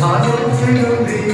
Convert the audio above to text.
ভারত বিরোধী